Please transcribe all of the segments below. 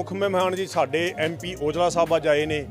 ਮੁੱਖ ਮਹਿਮਾਨ ਜੀ ਸਾਡੇ ਐਮਪੀ ਔਜਲਾ ਸਾਹਿਬ ਅੱਜ ਆਏ ਨੇ।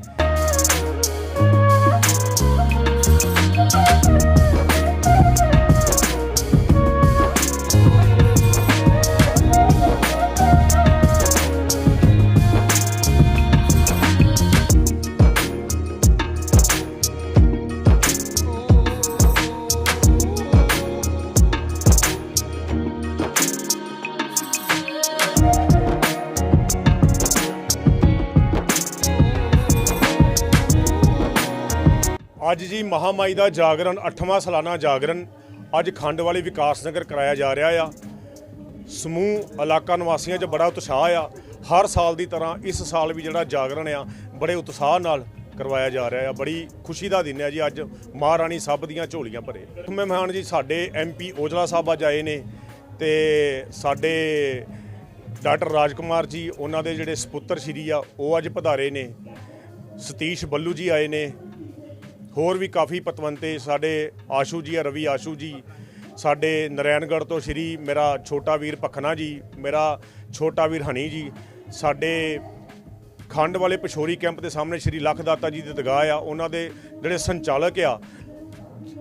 ਅੱਜ ਜੀ ਮਹਾਮਾਈ ਦਾ ਜਾਗਰਣ 8ਵਾਂ ਸਾਲਾਨਾ ਜਾਗਰਣ ਅੱਜ ਖੰਡ ਵਾਲੀ ਵਿਕਾਸ ਨਗਰ ਕਰਾਇਆ ਜਾ ਰਿਹਾ ਆ। ਸਮੂਹ, ਇਲਾਕਾ ਨਿਵਾਸੀਆਂ 'ਚ ਬੜਾ ਉਤਸ਼ਾਹ ਆ। ਹਰ ਸਾਲ ਦੀ ਤਰ੍ਹਾਂ ਇਸ ਸਾਲ ਵੀ ਜਿਹੜਾ ਜਾਗਰਣ ਆ, ਬੜੇ ਉਤਸ਼ਾਹ ਨਾਲ ਕਰਵਾਇਆ ਜਾ ਰਿਹਾ ਆ। ਬੜੀ ਖੁਸ਼ੀ ਦਾ ਦਿਨ ਹੈ ਜੀ ਅੱਜ। ਮਹਾਰਾਣੀ ਸਭ ਦੀਆਂ ਝੋਲੀਆਂ ਭਰੇ। ਮਹਿਮਾਨ ਜੀ, ਸਾਡੇ ਐਮਪੀ ਔਜਲਾ ਸਾਹਿਬ ਅੱਜ ਆਏ ਨੇ ਤੇ ਸਾਡੇ ਡਾਕਟਰ ਰਾਜਕੁਮਾਰ ਜੀ, ਉਹਨਾਂ ਦੇ ਜਿਹੜੇ ਸੁਪੁੱਤਰ ਸ਼੍ਰੀ ਆ, ਉਹ ਅੱਜ ਪਧਾਰੇ ਨੇ। ਸਤੀਸ਼ ਬੱਲੂ ਜੀ ਆਏ ਨੇ। ਹੋਰ ਵੀ ਕਾਫੀ ਪਤਵੰਤੇ ਸਾਡੇ ਆਸ਼ੂ ਜੀ ਆ, ਰਵੀ ਆਸ਼ੂ ਜੀ, ਸਾਡੇ ਨਰੈਣਗੜ੍ਹ ਤੋਂ ਸ਼੍ਰੀ ਮੇਰਾ ਛੋਟਾ ਵੀਰ ਪਖਨਾ ਜੀ, ਮੇਰਾ ਛੋਟਾ ਵੀਰ ਹਨੀ ਜੀ, ਸਾਡੇ ਖੰਡ ਵਾਲੇ ਪਛੋਰੀ ਕੈਂਪ ਦੇ ਸਾਹਮਣੇ ਸ਼੍ਰੀ ਲਖਦਾਤਾ ਜੀ ਦੇ ਦਰਗਾਹ ਆ, ਉਹਨਾਂ ਦੇ ਜਿਹੜੇ ਸੰਚਾਲਕ ਆ,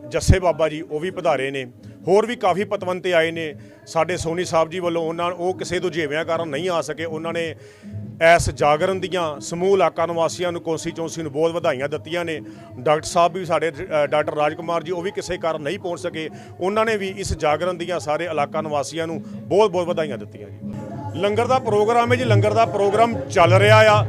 ਜੱਸੇ ਬਾਬਾ ਜੀ, ਉਹ ਵੀ ਪਧਾਰੇ ਨੇ। ਹੋਰ ਵੀ ਕਾਫੀ ਪਤਵੰਤੇ ਆਏ ਨੇ, ਸਾਡੇ ਸੋਨੀ ਸਾਹਿਬ ਜੀ ਵੱਲੋਂ ਉਹਨਾਂ, ਉਹ ਕਿਸੇ ਤੋਂ ਜੇਵਿਆਂ ਕਾਰਨ ਨਹੀਂ ਆ ਸਕੇ, ਉਹਨਾਂ ਨੇ ਇਸ ਜਾਗਰਣ ਦੀਆਂ ਸਮੂਹ ਇਲਾਕਾ ਨਿਵਾਸੀਆਂ ਨੂੰ ਕੋਸੀ ਚੌਂਸੀ ਨੂੰ ਬਹੁਤ ਵਧਾਈਆਂ ਦਿੱਤੀਆਂ ਨੇ। ਡਾਕਟਰ ਸਾਹਿਬ ਵੀ ਸਾਡੇ ਅ, ਡਾਕਟਰ ਰਾਜਕੁਮਾਰ ਜੀ ਉਹ ਵੀ ਕਿਸੇ ਕਾਰਨ ਨਹੀਂ ਪਹੁੰਚ ਸਕੇ। ਉਹਨਾਂ ਨੇ ਵੀ ਇਸ ਜਾਗਰਣ ਦੀਆਂ ਸਾਰੇ ਇਲਾਕਾ ਨਿਵਾਸੀਆਂ ਨੂੰ ਬਹੁਤ ਬਹੁਤ ਵਧਾਈਆਂ ਦਿੱਤੀਆਂ ਜੀ। ਲੰਗਰ ਦਾ ਪ੍ਰੋਗਰਾਮ ਹੈ ਜੀ ਲੰਗਰ ਦਾ ਪ੍ਰੋਗਰਾਮ ਚੱਲ ਰਿਹਾ ਆ।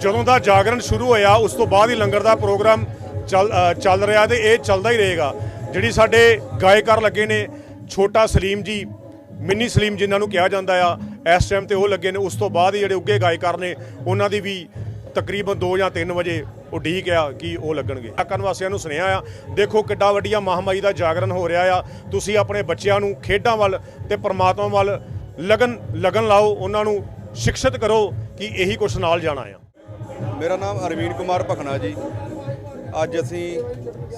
ਜਦੋਂ ਦਾ ਜਾਗਰਣ ਸ਼ੁਰੂ ਹੋਇਆ ਉਸ ਤੋਂ ਬਾਅਦ ਹੀ ਲੰਗਰ ਦਾ ਪ੍ਰੋਗਰਾਮ ਚੱਲ ਚੱਲ ਰਿਹਾ ਤੇ ਇਹ ਚੱਲਦਾ ਹੀ ਰਹੇਗਾ। ਜਿਹੜੀ ਸਾਡੇ ਗਾਇਕਾਰ ਲੱਗੇ ਨੇ ਛੋਟਾ ਸਲੀਮ ਜੀ ਮਿੰਨੀ ਸਲੀਮ ਜਿਨ੍ਹਾਂ ਨੂੰ ਕਿਹਾ ਜਾਂਦਾ ਆ ਇਸ ਟਾਈਮ ਤੇ ਉਹ ਲੱਗੇ ਨੇ, ਉਸ ਤੋਂ ਬਾਅਦ ਹੀ ਜਿਹੜੇ ਉੱਗੇ ਗਾਇਕਾਰ ਨੇ, ਉਹਨਾਂ ਦੀ ਵੀ ਤਕਰੀਬਨ 2 ਜਾਂ 3 ਵਜੇ ਉਡੀਕ ਆ ਕਿ ਉਹ ਲੱਗਣਗੇ। ਇਲਾਕਾ ਵਾਸੀਆਂ ਨੂੰ ਸੁਨੇਹਾ ਆ, ਦੇਖੋ ਕਿੱਡਾ ਵੱਡੀਆਂ ਮਹਾਮਾਈ ਦਾ ਜਾਗਰਣ ਹੋ ਰਿਹਾ ਆ। ਤੁਸੀਂ ਆਪਣੇ ਬੱਚਿਆਂ ਨੂੰ ਖੇਡਾਂ ਵੱਲ ਤੇ ਪਰਮਾਤਮਾ ਵੱਲ ਲਗਨ ਲਗਨ ਲਾਓ, ਉਹਨਾਂ ਨੂੰ ਸਿੱਖਿਤ ਕਰੋ ਕਿ ਇਹੀ ਕੁਛ ਨਾਲ ਜਾਣਾ ਆ। ਮੇਰਾ ਨਾਮ ਅਰਵੀਨ ਕੁਮਾਰ ਭਖਣਾ ਜੀ। ਅੱਜ ਅਸੀਂ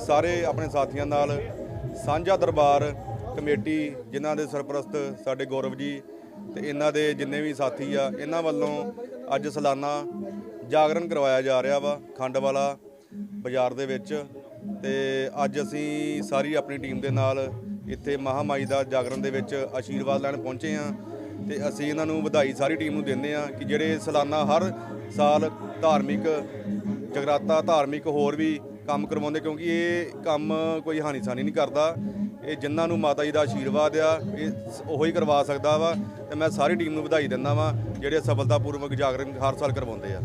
ਸਾਰੇ ਆਪਣੇ ਸਾਥੀਆਂ ਨਾਲ ਸਾਂਝਾ ਦਰਬਾਰ ਕਮੇਟੀ, ਜਿਨ੍ਹਾਂ ਦੇ ਸਰਪ੍ਰਸਤ ਸਾਡੇ ਗੌਰਵ ਜੀ ਤੇ ਇਹਨਾਂ ਦੇ ਜਿੰਨੇ ਵੀ ਸਾਥੀ ਆ, ਇਹਨਾਂ ਵੱਲੋਂ ਅੱਜ ਸਾਲਾਨਾ ਜਾਗਰਣ ਕਰਵਾਇਆ ਜਾ ਰਿਹਾ ਵਾ ਖੰਡ ਵਾਲਾ ਬਾਜ਼ਾਰ ਦੇ ਵਿੱਚ। ਤੇ ਅੱਜ ਅਸੀਂ ਸਾਰੀ ਆਪਣੀ ਟੀਮ ਦੇ ਨਾਲ ਇੱਥੇ ਮਹਾਮਾਈ ਦਾ ਜਾਗਰਣ ਦੇ ਵਿੱਚ ਆਸ਼ੀਰਵਾਦ ਲੈਣ ਪਹੁੰਚੇ ਆ ਤੇ ਅਸੀਂ ਇਹਨਾਂ ਨੂੰ ਵਧਾਈ ਸਾਰੀ ਟੀਮ ਨੂੰ ਦਿੰਦੇ ਆ ਕਿ ਜਿਹੜੇ ਸਾਲਾਨਾ ਹਰ ਸਾਲ ਧਾਰਮਿਕ ਜਗਰਾਤਾ, ਧਾਰਮਿਕ ਹੋਰ ਵੀ ਕੰਮ ਕਰਵਾਉਂਦੇ ਕਿਉਂਕਿ ਇਹ ਕੰਮ ਕੋਈ ਹਾਨੀ ਨਹੀਂ ਕਰਦਾ। ਇਹ ਜਿਨ੍ਹਾਂ ਨੂੰ ਮਾਤਾ ਜੀ ਦਾ ਆਸ਼ੀਰਵਾਦ ਆ, ਇਹ ਸ- ਉਹੀ ਕਰਵਾ ਸਕਦਾ ਵਾ ਤੇ ਮੈਂ ਸਾਰੀ ਟੀਮ ਨੂੰ ਵਧਾਈ ਦਿੰਦਾ ਵਾਂ, ਜਿਹੜੇ ਸਫਲਤਾਪੂਰਵਕ ਜਾਗਰਣ ਹਰ ਸਾਲ ਕਰਵਾਉਂਦੇ ਆ।